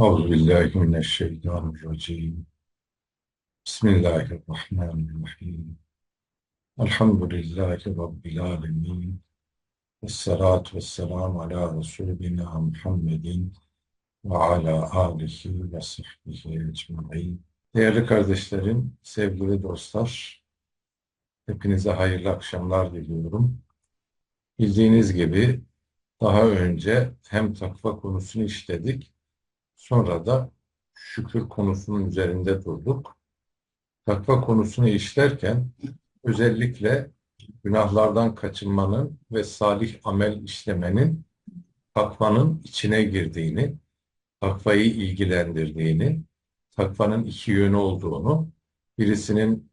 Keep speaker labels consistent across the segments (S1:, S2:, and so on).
S1: Euzu billahi mineşşeytanirracim. Bismillahirrahmanirrahim. Elhamdülillahi rabbil alamin. Vessalatu vesselamu ala resulina Muhammedin ve ala alihi ve sahbihi ecmaîn. Değerli kardeşlerim, sevgili dostlar, hepinize hayırlı akşamlar diliyorum. Bildiğiniz gibi daha önce hem takva konusunu işledik sonra da şükür konusunun üzerinde durduk. Takva konusunu işlerken özellikle günahlardan kaçınmanın ve salih amel işlemenin takvanın içine girdiğini, takvayı ilgilendirdiğini, takvanın iki yönü olduğunu, birisinin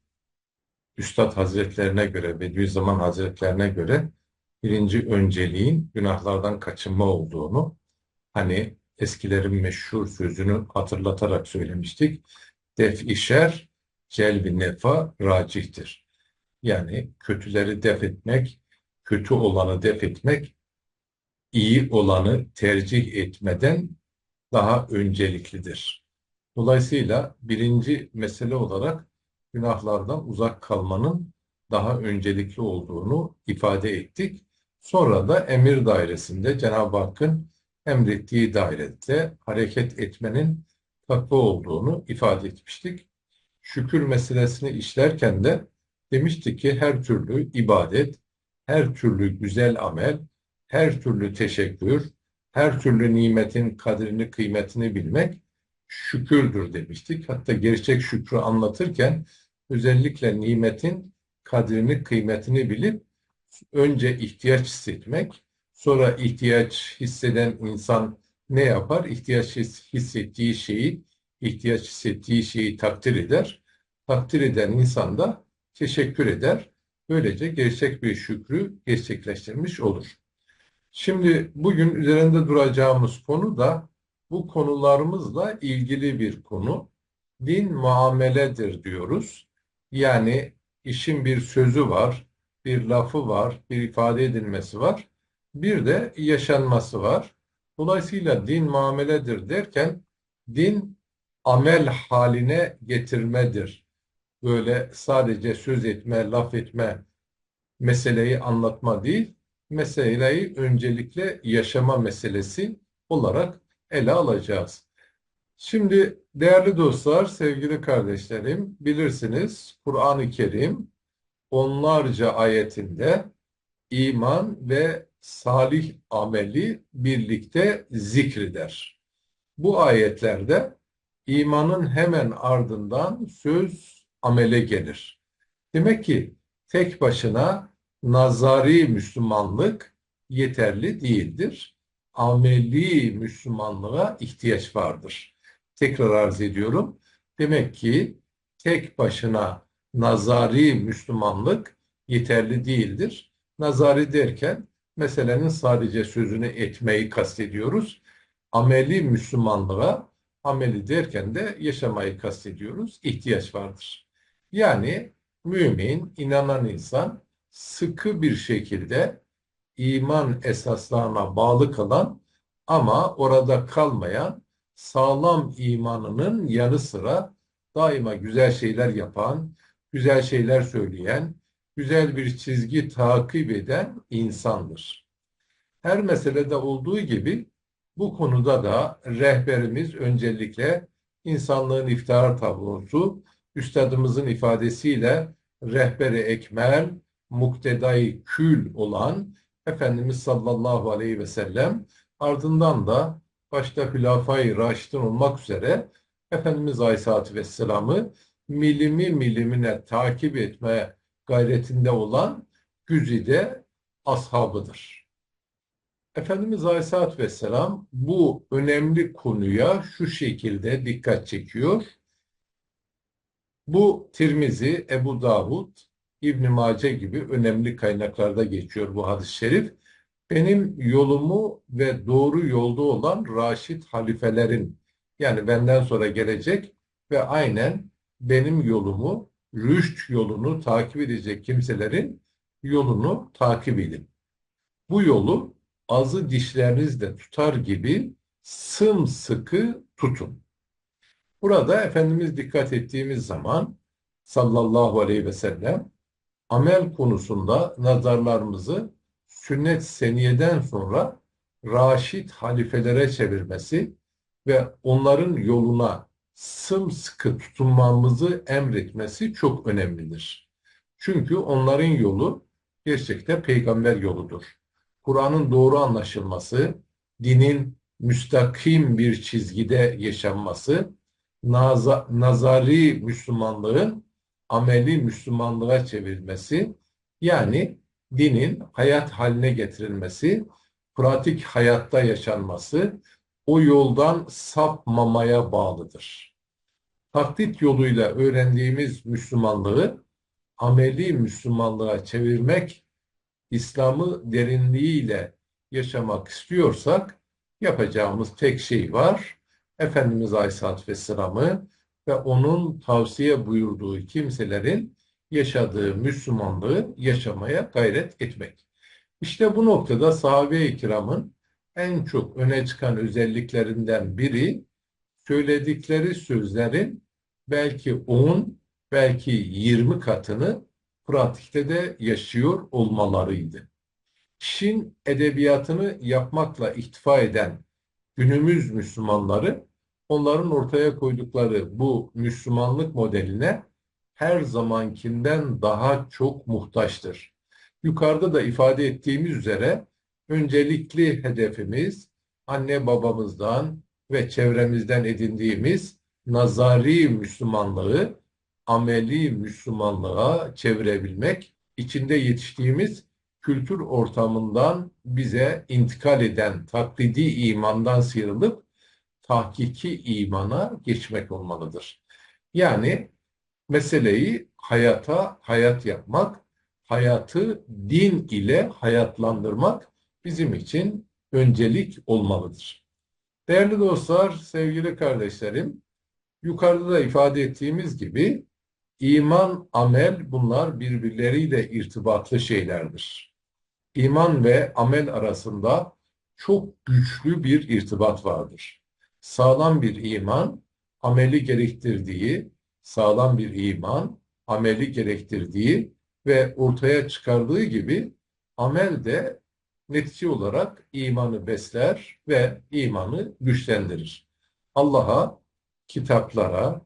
S1: Üstad Hazretlerine göre, Bediüzzaman Hazretlerine göre birinci önceliğin günahlardan kaçınma olduğunu, hani eskilerin meşhur sözünü hatırlatarak söylemiştik. Def-i şer, celbi nefa racihtir. Yani kötüleri def etmek, kötü olanı def etmek, iyi olanı tercih etmeden daha önceliklidir. Dolayısıyla birinci mesele olarak günahlardan uzak kalmanın daha öncelikli olduğunu ifade ettik. Sonra da emir dairesinde Cenab-ı Hakk'ın emrettiği dairede hareket etmenin takva olduğunu ifade etmiştik. Şükür meselesini işlerken de demiştik ki her türlü ibadet, her türlü güzel amel, her türlü teşekkür, her türlü nimetin kadrini, kıymetini bilmek şükürdür demiştik. Hatta gerçek şükrü anlatırken özellikle nimetin kadrini, kıymetini bilip önce ihtiyaç hissetmek, sonra ihtiyaç hisseden insan ne yapar? İhtiyaç hissettiği şeyi, ihtiyaç hissettiği şeyi takdir eder. Takdir eden insan da teşekkür eder. Böylece gerçek bir şükrü gerçekleştirmiş olur. Şimdi bugün üzerinde duracağımız konu da bu konularımızla ilgili bir konu. Din muameledir diyoruz. Yani işin bir sözü var, bir lafı var, bir ifade edilmesi var. Bir de yaşanması var. Dolayısıyla din muameledir derken din amel haline getirmedir. Böyle sadece söz etme, laf etme, meseleyi anlatma değil, meseleyi öncelikle yaşama meselesi olarak ele alacağız. Şimdi değerli dostlar, sevgili kardeşlerim, bilirsiniz Kur'an-ı Kerim onlarca ayetinde iman ve salih ameli birlikte zikreder. Bu ayetlerde imanın hemen ardından söz amele gelir. Demek ki tek başına nazari Müslümanlık yeterli değildir. Ameli Müslümanlığa ihtiyaç vardır. Tekrar arz ediyorum. Demek ki tek başına nazari Müslümanlık yeterli değildir. Nazari derken meselenin sadece sözünü etmeyi kastediyoruz. Ameli Müslümanlığa, ameli derken de yaşamayı kastediyoruz. İhtiyaç vardır. Yani mümin, inanan insan sıkı bir şekilde iman esaslarına bağlı kalan ama orada kalmayan sağlam imanının yanı sıra daima güzel şeyler yapan, güzel şeyler söyleyen, güzel bir çizgi takip eden insandır. Her meselede olduğu gibi bu konuda da rehberimiz öncelikle insanlığın iftihar tablosu, üstadımızın ifadesiyle rehberi ekmel, muktedai kül olan Efendimiz sallallahu aleyhi ve sellem ardından da başta Hülafai Raşidin olmak üzere Efendimiz Aleyhisselatü Vesselam'ı milimi milimine takip etme gayretinde olan güzide ashabıdır. Efendimiz Aleyhisselatü Vesselam bu önemli konuya şu şekilde dikkat çekiyor. Bu Tirmizi, Ebu Davud, İbn Mace gibi önemli kaynaklarda geçiyor bu hadis-i şerif. Benim yolumu ve doğru yolda olan Raşid halifelerin yani benden sonra gelecek ve aynen benim yolumu, rüşt yolunu takip edecek kimselerin yolunu takip edin. Bu yolu azı dişlerinizle tutar gibi sımsıkı tutun. Burada Efendimiz dikkat ettiğimiz zaman sallallahu aleyhi ve sellem amel konusunda nazarlarımızı sünnet seniyeden sonra raşit halifelere çevirmesi ve onların yoluna sımsıkı tutunmamızı emretmesi çok önemlidir. Çünkü onların yolu gerçekten peygamber yoludur. Kur'an'ın doğru anlaşılması, dinin müstakim bir çizgide yaşanması, naza, nazari Müslümanlığın ameli Müslümanlığa çevrilmesi, yani dinin hayat haline getirilmesi, pratik hayatta yaşanması, o yoldan sapmamaya bağlıdır. Taklit yoluyla öğrendiğimiz Müslümanlığı ameli Müslümanlığa çevirmek, İslam'ı derinliğiyle yaşamak istiyorsak yapacağımız tek şey var. Efendimiz Aleyhisselatü Vesselam'ı ve onun tavsiye buyurduğu kimselerin yaşadığı Müslümanlığı yaşamaya gayret etmek. İşte bu noktada sahabe-i kiramın en çok öne çıkan özelliklerinden biri söyledikleri sözlerin belki 10, belki 20 katını pratikte de yaşıyor olmalarıydı. Çin edebiyatını yapmakla ihtifa eden günümüz Müslümanları onların ortaya koydukları bu Müslümanlık modeline her zamankinden daha çok muhtaçtır. Yukarıda da ifade ettiğimiz üzere öncelikli hedefimiz anne babamızdan ve çevremizden edindiğimiz nazari Müslümanlığı ameli Müslümanlığa çevirebilmek, içinde yetiştiğimiz kültür ortamından bize intikal eden taklidi imandan sıyrılıp tahkiki imana geçmek olmalıdır. Yani meseleyi hayata hayat yapmak, hayatı din ile hayatlandırmak bizim için öncelik olmalıdır. Değerli dostlar, sevgili kardeşlerim, yukarıda da ifade ettiğimiz gibi iman, amel bunlar birbirleriyle irtibatlı şeylerdir. İman ve amel arasında çok güçlü bir irtibat vardır. Sağlam bir iman, ameli gerektirdiği, sağlam bir iman, ameli gerektirdiği ve ortaya çıkardığı gibi amel de netice olarak imanı besler ve imanı güçlendirir. Allah'a, kitaplara,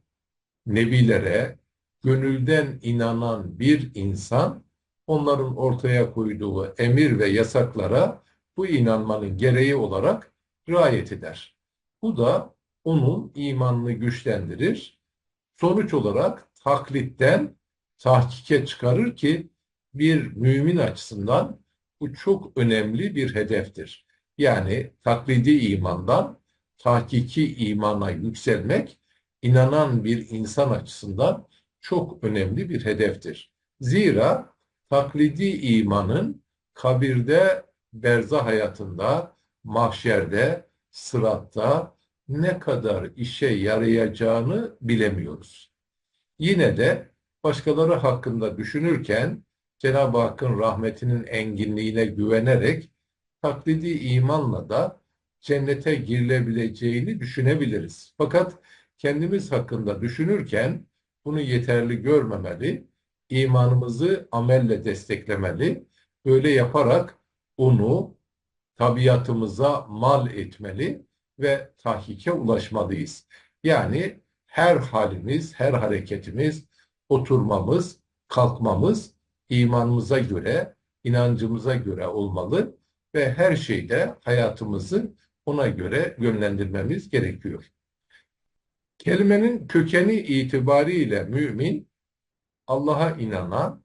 S1: nebilere, gönülden inanan bir insan onların ortaya koyduğu emir ve yasaklara bu inanmanın gereği olarak riayet eder. Bu da onun imanını güçlendirir. Sonuç olarak taklitten tahkike çıkarır ki bir mümin açısından bu çok önemli bir hedeftir. Yani taklidi imandan tahkiki imana yükselmek inanan bir insan açısından çok önemli bir hedeftir. Zira taklidi imanın kabirde, berza hayatında, mahşerde, sıratta ne kadar işe yarayacağını bilemiyoruz. Yine de başkaları hakkında düşünürken Cenab-ı Hakk'ın rahmetinin enginliğine güvenerek taklidi imanla da cennete girilebileceğini düşünebiliriz. Fakat kendimiz hakkında düşünürken bunu yeterli görmemeli, imanımızı amelle desteklemeli, böyle yaparak onu tabiatımıza mal etmeli ve tahkike ulaşmalıyız. Yani her halimiz, her hareketimiz, oturmamız, kalkmamız imanımıza göre, inancımıza göre olmalı ve her şeyde hayatımızı ona göre yönlendirmemiz gerekiyor. Kelimenin kökeni itibariyle mümin, Allah'a inanan,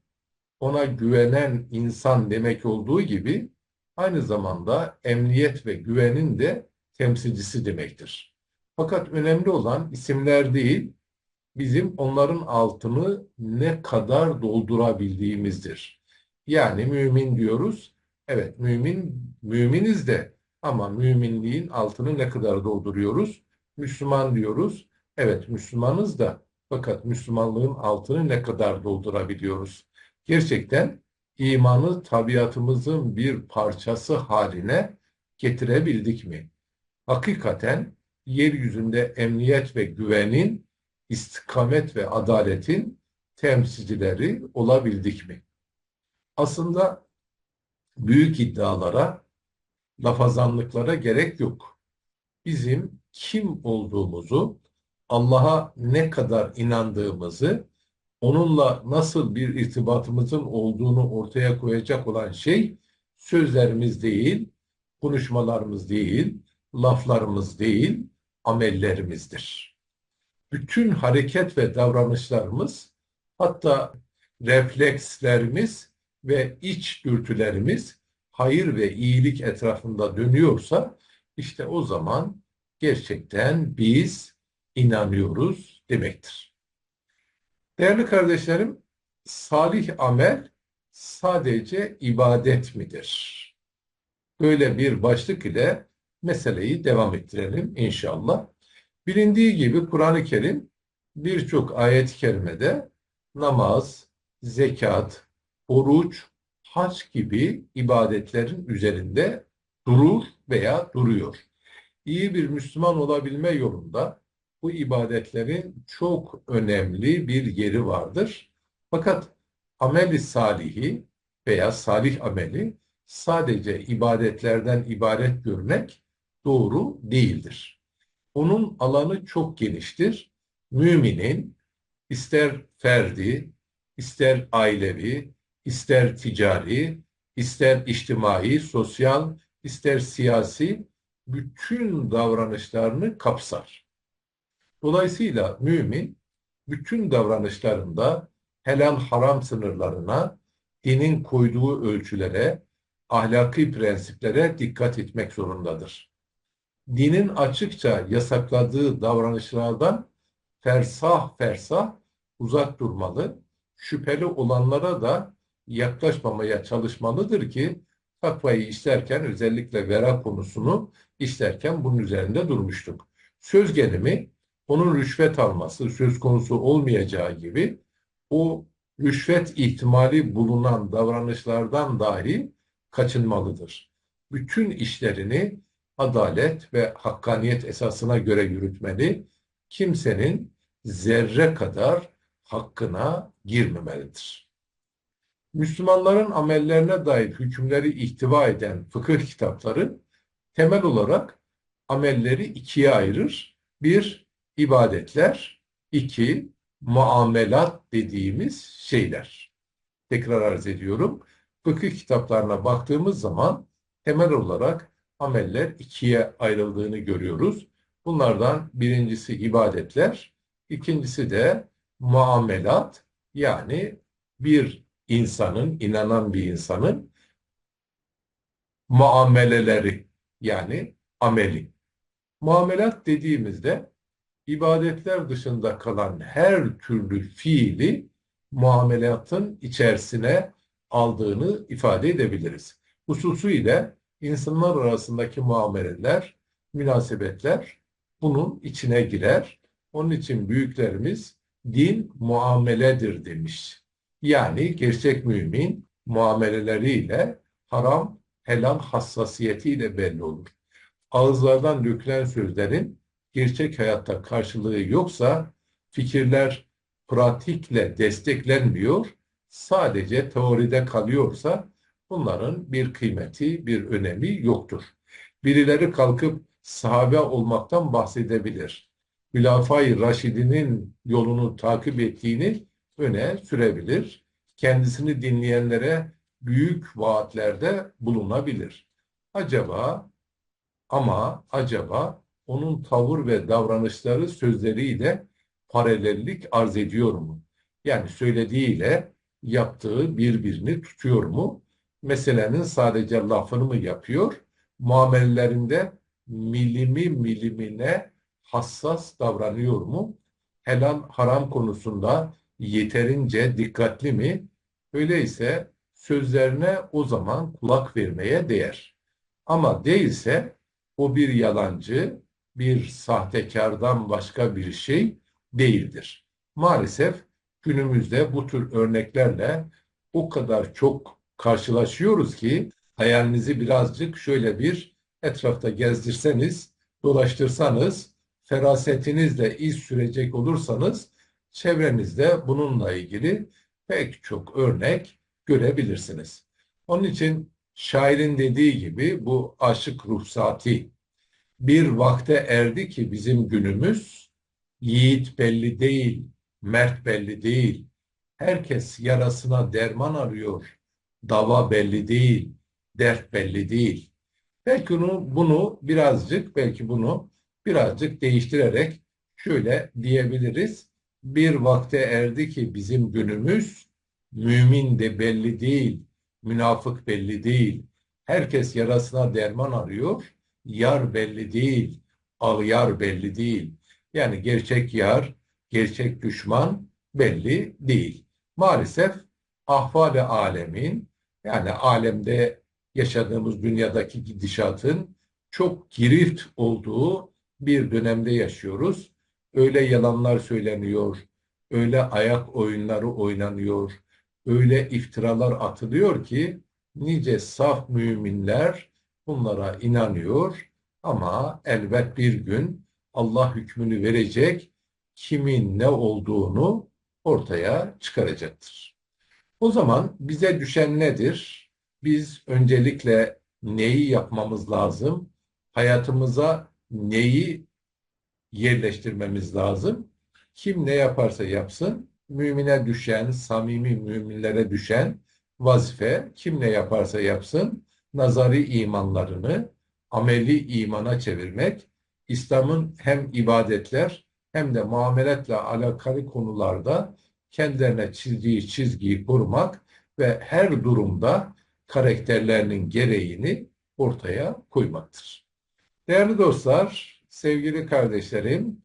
S1: ona güvenen insan demek olduğu gibi aynı zamanda emniyet ve güvenin de temsilcisi demektir. Fakat önemli olan isimler değil, bizim onların altını ne kadar doldurabildiğimizdir. Yani mümin diyoruz. Evet mümin müminiz de ama müminliğin altını ne kadar dolduruyoruz? Müslüman diyoruz. Evet Müslümanız da fakat Müslümanlığın altını ne kadar doldurabiliyoruz? Gerçekten imanı tabiatımızın bir parçası haline getirebildik mi? Hakikaten yeryüzünde emniyet ve güvenin, istikamet ve adaletin temsilcileri olabildik mi? Aslında büyük iddialara, lafazanlıklara gerek yok. Bizim kim olduğumuzu, Allah'a ne kadar inandığımızı, onunla nasıl bir irtibatımızın olduğunu ortaya koyacak olan şey sözlerimiz değil, konuşmalarımız değil, laflarımız değil, amellerimizdir. Bütün hareket ve davranışlarımız, hatta reflekslerimiz ve iç dürtülerimiz hayır ve iyilik etrafında dönüyorsa, işte o zaman gerçekten biz inanıyoruz demektir. Değerli kardeşlerim, salih amel sadece ibadet midir? Böyle bir başlık ile meseleyi devam ettirelim inşallah. Bilindiği gibi Kur'an-ı Kerim birçok ayet-i kerimede namaz, zekat, oruç, hac gibi ibadetlerin üzerinde durur veya duruyor. İyi bir Müslüman olabilme yolunda bu ibadetlerin çok önemli bir yeri vardır. Fakat ameli salihi veya salih ameli sadece ibadetlerden ibaret görmek doğru değildir. Onun alanı çok geniştir. Müminin ister ferdi, ister ailevi, ister ticari, ister içtimai, sosyal, ister siyasi bütün davranışlarını kapsar. Dolayısıyla mümin bütün davranışlarında helal haram sınırlarına, dinin koyduğu ölçülere, ahlaki prensiplere dikkat etmek zorundadır. Dinin açıkça yasakladığı davranışlardan fersah fersah uzak durmalı, şüpheli olanlara da yaklaşmamaya çalışmalıdır ki takvayı işlerken özellikle vera konusunu işlerken bunun üzerinde durmuştuk. Söz gelimi onun rüşvet alması söz konusu olmayacağı gibi o rüşvet ihtimali bulunan davranışlardan dahi kaçınmalıdır. Bütün işlerini adalet ve hakkaniyet esasına göre yürütmeli, kimsenin zerre kadar hakkına girmemelidir. Müslümanların amellerine dair hükümleri ihtiva eden fıkıh kitapları temel olarak amelleri ikiye ayırır. Bir, ibadetler. iki muamelat dediğimiz şeyler. Tekrar arz ediyorum. Fıkıh kitaplarına baktığımız zaman temel olarak ameller ikiye ayrıldığını görüyoruz. Bunlardan birincisi ibadetler, ikincisi de muamelat yani bir insanın, inanan bir insanın muameleleri yani ameli. Muamelat dediğimizde ibadetler dışında kalan her türlü fiili muamelatın içerisine aldığını ifade edebiliriz. Hususuyla insanlar arasındaki muameleler, münasebetler bunun içine girer. Onun için büyüklerimiz din muameledir demiş. Yani gerçek mümin muameleleriyle haram, helal hassasiyetiyle belli olur. Ağızlardan dökülen sözlerin gerçek hayatta karşılığı yoksa fikirler pratikle desteklenmiyor, sadece teoride kalıyorsa bunların bir kıymeti, bir önemi yoktur. Birileri kalkıp sahabe olmaktan bahsedebilir. Hülafai Raşidinin yolunu takip ettiğini öne sürebilir. Kendisini dinleyenlere büyük vaatlerde bulunabilir. Acaba ama acaba onun tavır ve davranışları sözleriyle paralellik arz ediyor mu? Yani söylediğiyle yaptığı birbirini tutuyor mu? Meselenin sadece lafını mı yapıyor? Muamellerinde milimi milimine hassas davranıyor mu? Helal haram konusunda yeterince dikkatli mi? Öyleyse sözlerine o zaman kulak vermeye değer. Ama değilse o bir yalancı, bir sahtekardan başka bir şey değildir. Maalesef günümüzde bu tür örneklerle o kadar çok karşılaşıyoruz ki hayalinizi birazcık şöyle bir etrafta gezdirseniz, dolaştırsanız ferasetinizle iz sürecek olursanız çevrenizde bununla ilgili pek çok örnek görebilirsiniz. Onun için şairin dediği gibi bu aşık ruhsati bir vakte erdi ki bizim günümüz yiğit belli değil, mert belli değil. Herkes yarasına derman arıyor. Dava belli değil, dert belli değil. Belki bunu, bunu birazcık, belki bunu birazcık değiştirerek şöyle diyebiliriz. Bir vakte erdi ki bizim günümüz mümin de belli değil, münafık belli değil. Herkes yarasına derman arıyor. Yar belli değil, ağyar belli değil. Yani gerçek yar, gerçek düşman belli değil. Maalesef ahval-i alemin yani alemde yaşadığımız dünyadaki gidişatın çok girift olduğu bir dönemde yaşıyoruz. Öyle yalanlar söyleniyor, öyle ayak oyunları oynanıyor, öyle iftiralar atılıyor ki nice saf müminler bunlara inanıyor ama elbet bir gün Allah hükmünü verecek, kimin ne olduğunu ortaya çıkaracaktır. O zaman bize düşen nedir? Biz öncelikle neyi yapmamız lazım? Hayatımıza neyi yerleştirmemiz lazım? Kim ne yaparsa yapsın, mümine düşen, samimi müminlere düşen vazife kim ne yaparsa yapsın, nazari imanlarını ameli imana çevirmek, İslam'ın hem ibadetler hem de muameletle alakalı konularda kendilerine çizdiği çizgiyi kurmak ve her durumda karakterlerinin gereğini ortaya koymaktır. Değerli dostlar, sevgili kardeşlerim,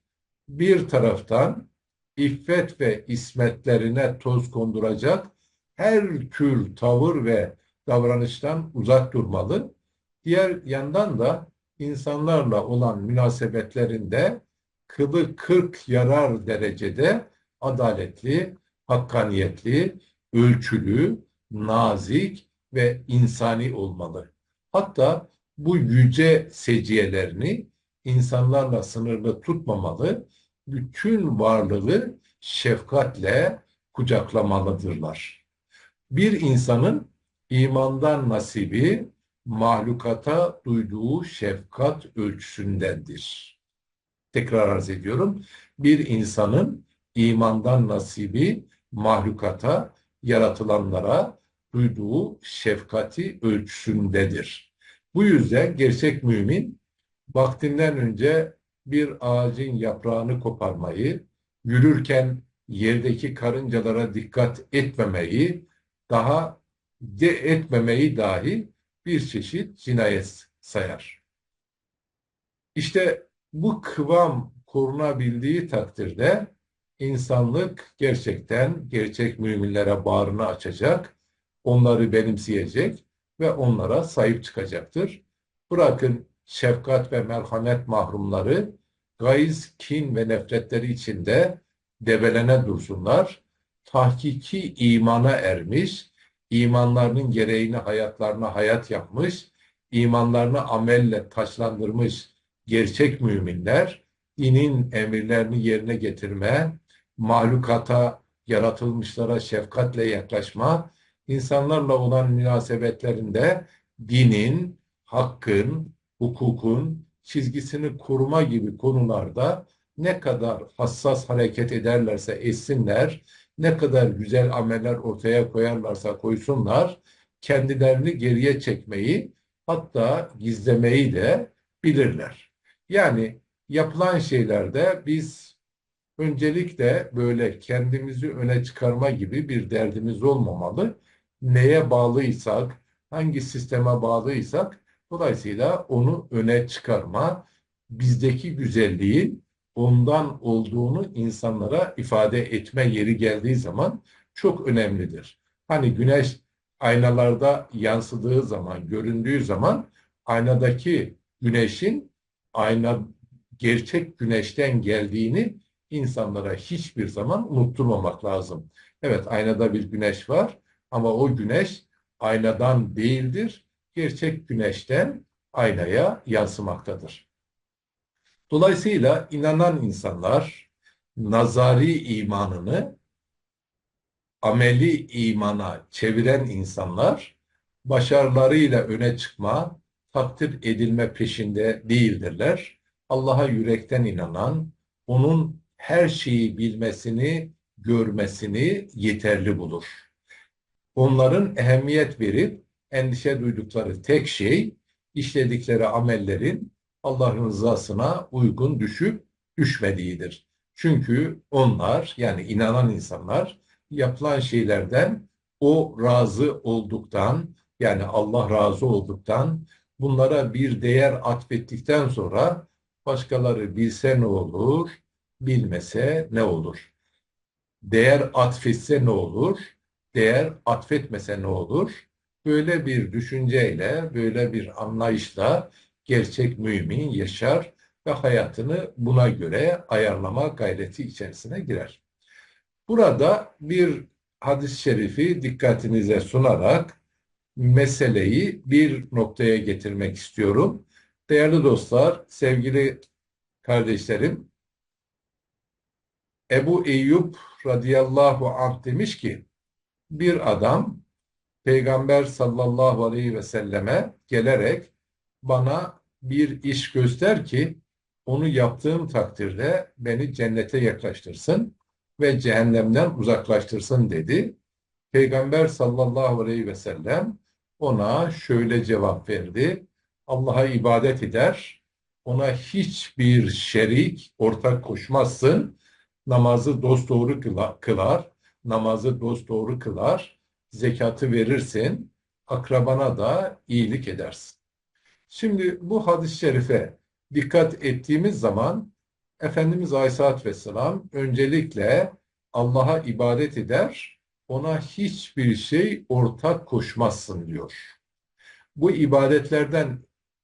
S1: bir taraftan iffet ve ismetlerine toz konduracak her tür tavır ve davranıştan uzak durmalı. Diğer yandan da insanlarla olan münasebetlerinde kılı kırk yarar derecede adaletli, hakkaniyetli, ölçülü, nazik ve insani olmalı. Hatta bu yüce seciyelerini insanlarla sınırlı tutmamalı, bütün varlığı şefkatle kucaklamalıdırlar. Bir insanın imandan nasibi mahlukata duyduğu şefkat ölçüsündendir. Tekrar arz ediyorum. Bir insanın imandan nasibi mahlukata, yaratılanlara duyduğu şefkati ölçüsündedir. Bu yüzden gerçek mümin vaktinden önce bir ağacın yaprağını koparmayı, yürürken yerdeki karıncalara dikkat etmemeyi, daha de etmemeyi dahi bir çeşit cinayet sayar. İşte bu kıvam korunabildiği takdirde insanlık gerçekten gerçek müminlere bağrını açacak, onları benimseyecek ve onlara sahip çıkacaktır. Bırakın şefkat ve merhamet mahrumları gayz, kin ve nefretleri içinde debelene dursunlar. Tahkiki imana ermiş, imanlarının gereğini hayatlarına hayat yapmış, imanlarını amelle taşlandırmış gerçek müminler, dinin emirlerini yerine getirme, mahlukata, yaratılmışlara şefkatle yaklaşma, insanlarla olan münasebetlerinde dinin, hakkın, hukukun çizgisini kurma gibi konularda ne kadar hassas hareket ederlerse etsinler, ne kadar güzel ameller ortaya koyarlarsa koysunlar, kendilerini geriye çekmeyi hatta gizlemeyi de bilirler. Yani yapılan şeylerde biz öncelikle böyle kendimizi öne çıkarma gibi bir derdimiz olmamalı. Neye bağlıysak, hangi sisteme bağlıysak dolayısıyla onu öne çıkarma, bizdeki güzelliğin ondan olduğunu insanlara ifade etme yeri geldiği zaman çok önemlidir. Hani güneş aynalarda yansıdığı zaman, göründüğü zaman aynadaki güneşin ayna gerçek güneşten geldiğini insanlara hiçbir zaman unutturmamak lazım. Evet aynada bir güneş var ama o güneş aynadan değildir. Gerçek güneşten aynaya yansımaktadır. Dolayısıyla inanan insanlar nazari imanını ameli imana çeviren insanlar başarılarıyla öne çıkma, takdir edilme peşinde değildirler. Allah'a yürekten inanan, onun her şeyi bilmesini, görmesini yeterli bulur. Onların ehemmiyet verip endişe duydukları tek şey işledikleri amellerin Allah'ın rızasına uygun düşüp düşmediğidir. Çünkü onlar yani inanan insanlar yapılan şeylerden o razı olduktan yani Allah razı olduktan bunlara bir değer atfettikten sonra başkaları bilse ne olur, bilmese ne olur? Değer atfetse ne olur? Değer atfetmese ne olur? Böyle bir düşünceyle, böyle bir anlayışla gerçek mümin yaşar ve hayatını buna göre ayarlama gayreti içerisine girer. Burada bir hadis-i şerifi dikkatinize sunarak meseleyi bir noktaya getirmek istiyorum. Değerli dostlar, sevgili kardeşlerim, Ebu Eyyub radıyallahu anh demiş ki, bir adam Peygamber sallallahu aleyhi ve selleme gelerek bana bir iş göster ki onu yaptığım takdirde beni cennete yaklaştırsın ve cehennemden uzaklaştırsın dedi. Peygamber sallallahu aleyhi ve sellem ona şöyle cevap verdi. Allah'a ibadet eder, ona hiçbir şerik, ortak koşmazsın, namazı dosdoğru kılar, namazı dosdoğru kılar, zekatı verirsin, akrabana da iyilik edersin. Şimdi bu hadis-i şerife dikkat ettiğimiz zaman Efendimiz Aleyhisselatü Vesselam öncelikle Allah'a ibadet eder, ona hiçbir şey ortak koşmazsın diyor. Bu ibadetlerden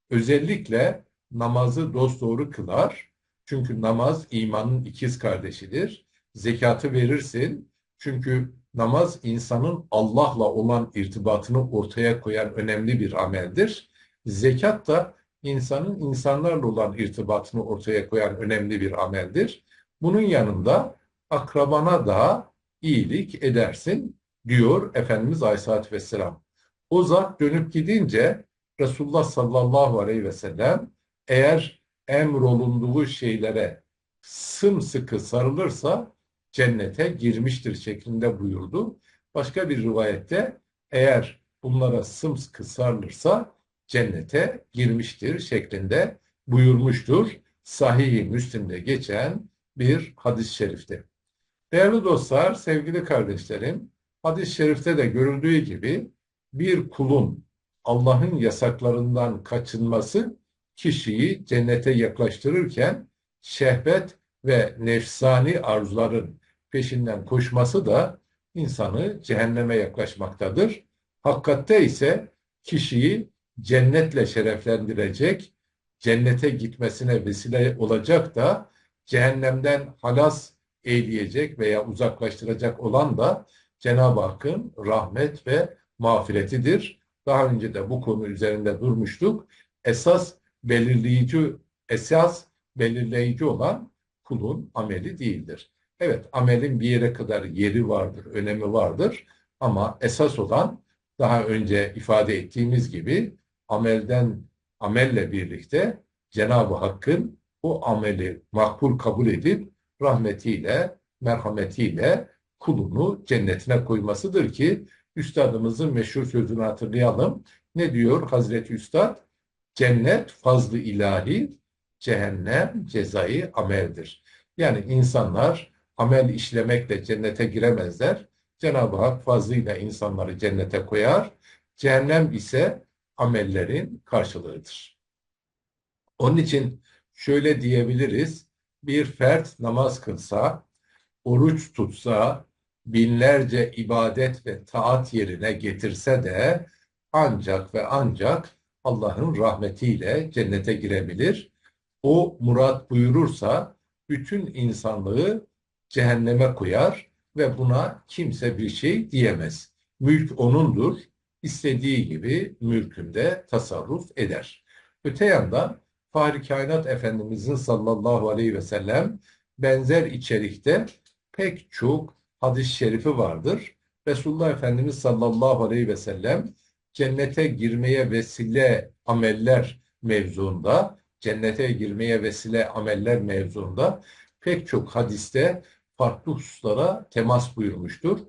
S1: özellikle namazı dosdoğru kılar. Çünkü namaz imanın ikiz kardeşidir. Zekatı verirsin. Çünkü namaz insanın Allah'la olan irtibatını ortaya koyan önemli bir ameldir. Zekat da insanın insanlarla olan irtibatını ortaya koyan önemli bir ameldir. Bunun yanında akrabana da iyilik edersin diyor Efendimiz Aleyhisselatü Vesselam. O zat dönüp gidince Resulullah sallallahu aleyhi ve sellem eğer emrolunduğu şeylere sımsıkı sarılırsa cennete girmiştir şeklinde buyurdu. Başka bir rivayette eğer bunlara sımsıkı sarılırsa cennete girmiştir şeklinde buyurmuştur. Sahih-i Müslim'de geçen bir hadis-i şerifte. Değerli dostlar, sevgili kardeşlerim, hadis-i şerifte de görüldüğü gibi bir kulun Allah'ın yasaklarından kaçınması kişiyi cennete yaklaştırırken şehvet ve nefsani arzuların peşinden koşması da insanı cehenneme yaklaşmaktadır. Hakikatte ise kişiyi cennetle şereflendirecek, cennete gitmesine vesile olacak da cehennemden halas eyleyecek veya uzaklaştıracak olan da Cenab-ı Hakk'ın rahmet ve mağfiretidir. Daha önce de bu konu üzerinde durmuştuk. Esas belirleyici, esas belirleyici olan kulun ameli değildir. Evet, amelin bir yere kadar yeri vardır, önemi vardır ama esas olan daha önce ifade ettiğimiz gibi amelden amelle birlikte Cenab-ı Hakk'ın o ameli makbul kabul edip rahmetiyle, merhametiyle kulunu cennetine koymasıdır ki üstadımızın meşhur sözünü hatırlayalım. Ne diyor Hazreti Üstad? Cennet fazlı ilahi, cehennem cezayı ameldir. Yani insanlar amel işlemekle cennete giremezler. Cenab-ı Hak fazlıyla insanları cennete koyar. Cehennem ise amellerin karşılığıdır. Onun için şöyle diyebiliriz. Bir fert namaz kılsa, oruç tutsa, binlerce ibadet ve taat yerine getirse de ancak ve ancak Allah'ın rahmetiyle cennete girebilir. O murat buyurursa bütün insanlığı cehenneme koyar ve buna kimse bir şey diyemez. Mülk onundur istediği gibi mülkünde tasarruf eder. Öte yandan Fahri Kainat Efendimizin sallallahu aleyhi ve sellem benzer içerikte pek çok hadis-i şerifi vardır. Resulullah Efendimiz sallallahu aleyhi ve sellem cennete girmeye vesile ameller mevzuunda, cennete girmeye vesile ameller mevzuunda pek çok hadiste farklı hususlara temas buyurmuştur.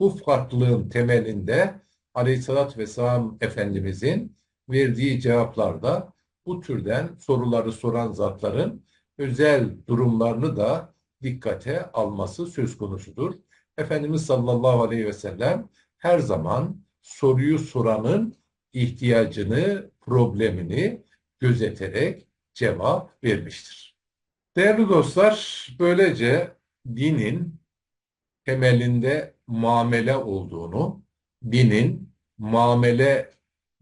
S1: Bu farklılığın temelinde Aleyhisselatü Vesselam Efendimizin verdiği cevaplarda bu türden soruları soran zatların özel durumlarını da dikkate alması söz konusudur. Efendimiz sallallahu aleyhi ve sellem her zaman soruyu soranın ihtiyacını, problemini gözeterek cevap vermiştir. Değerli dostlar, böylece dinin temelinde muamele olduğunu, dinin muamele,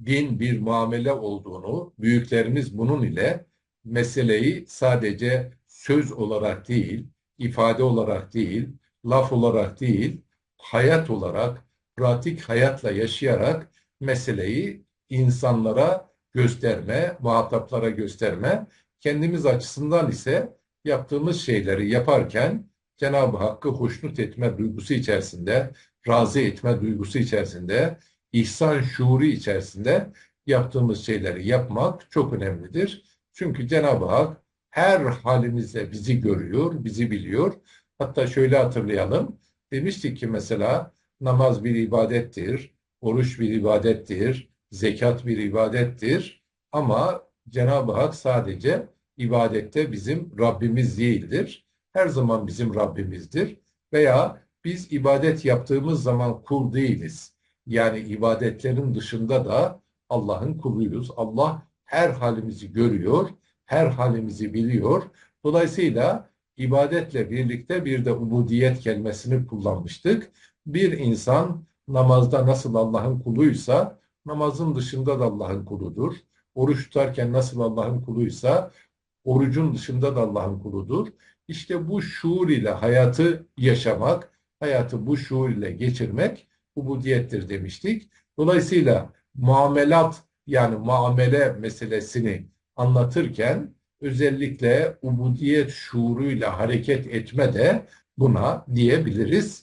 S1: din bir muamele olduğunu, büyüklerimiz bunun ile meseleyi sadece söz olarak değil, ifade olarak değil, laf olarak değil, hayat olarak, pratik hayatla yaşayarak meseleyi insanlara gösterme, muhataplara gösterme, kendimiz açısından ise yaptığımız şeyleri yaparken Cenab-ı Hakk'ı hoşnut etme duygusu içerisinde, razı etme duygusu içerisinde, ihsan şuuru içerisinde yaptığımız şeyleri yapmak çok önemlidir. Çünkü Cenab-ı Hak her halimizde bizi görüyor, bizi biliyor. Hatta şöyle hatırlayalım. Demiştik ki mesela namaz bir ibadettir, oruç bir ibadettir, zekat bir ibadettir. Ama Cenab-ı Hak sadece ibadette bizim Rabbimiz değildir. Her zaman bizim Rabbimizdir. Veya biz ibadet yaptığımız zaman kul değiliz. Yani ibadetlerin dışında da Allah'ın kuluyuz. Allah her halimizi görüyor, her halimizi biliyor. Dolayısıyla ibadetle birlikte bir de ubudiyet kelimesini kullanmıştık. Bir insan namazda nasıl Allah'ın kuluysa namazın dışında da Allah'ın kuludur. Oruç tutarken nasıl Allah'ın kuluysa orucun dışında da Allah'ın kuludur. İşte bu şuur ile hayatı yaşamak, hayatı bu şuur ile geçirmek ubudiyettir demiştik. Dolayısıyla muamelat yani muamele meselesini anlatırken özellikle ubudiyet şuuruyla hareket etme de buna diyebiliriz.